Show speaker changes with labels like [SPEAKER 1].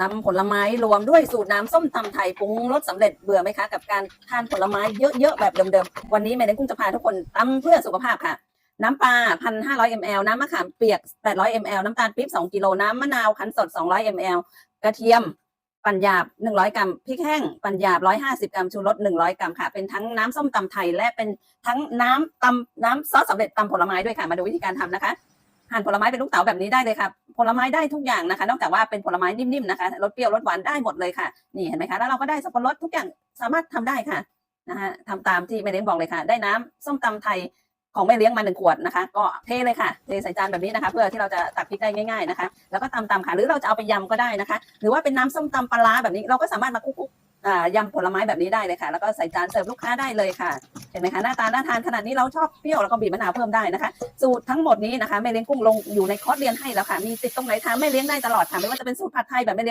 [SPEAKER 1] ตำผลไม้รวมด้วยสูตรน้ำส้มตำไทยปรุงรสสำเร็จเบื่อไหมคะ กับการทานผลไม้เยอะๆ แบบเดิมๆ วันนี้แม่เล้งกุ้งจะพาทุกคนตำเพื่อสุขภาพค่ะ น้ำปลา 1,500 ml น้ำมะขามเปียก 800 ml น้ำตาลปี๊บ 2 กิโล น้ำมะนาวคั้นสด 200 ml กระเทียมปั่นหยาบ 100 กรัมพริกแห้ง ปั่นหยาบ 150 กรัมชูรส 100 กรัมค่ะ เป็นทั้งน้ำส้มตำไทย และเป็นทั้งน้ำตำน้ำซอสสำเร็จตำผลไม้ด้วยค่ะ มาดูวิธีการทำนะคะ หั่นผลไม้เป็นลูกเต๋าแบบนี้ได้เลยค่ะผลไม้ได้ทุกอย่างนะคะ นอกจากว่าเป็นผลไม้นิ่มๆนะคะรสเปรี้ยวรสหวานได้หมดเลยค่ะ นี่เห็นไหมคะแล้วเราก็ได้สับปะรดทุกอย่างสามารถทำได้ค่ะนะคะทำตามที่แม่เลี้ยงบอกเลยค่ะ ได้น้ำส้มตำไทยของแม่เลี้ยงมาหนึ่งขวดนะคะ ก็เทเลยค่ะเทใส่จานแบบนี้นะคะ เพื่อที่เราจะตักพริกได้ง่ายๆนะคะ แล้วก็ตำตำค่ะหรือเราจะเอาไปยำก็ได้นะคะ หรือว่าเป็นน้ำส้มตำปลาแบบนี้เราก็สามารถมาคุกๆอ่ายำผลไม้แบบนี้ได้เลยค่ะ แล้วก็ใส่จานเสิร์ฟลูกค้าได้เลยค่ะ เห็นไหมคะหน้าตาน่าทานขนาดนี้เราชอบเปรี้ยวแล้วก็บีบมะนาวเพิ่มได้นะคะ สูตรทั้งหมดนี้นะคะแม่เลี้ยงกุ้งลงอยู่ในคอร์สเรียนให้แล้วค่ะมีติดตรงไหนทำแม่เลี้ยงได้ตลอดค่ะไม่ว่าจะเป็นสูตรผัดไทยแบบแม่เลี้ยง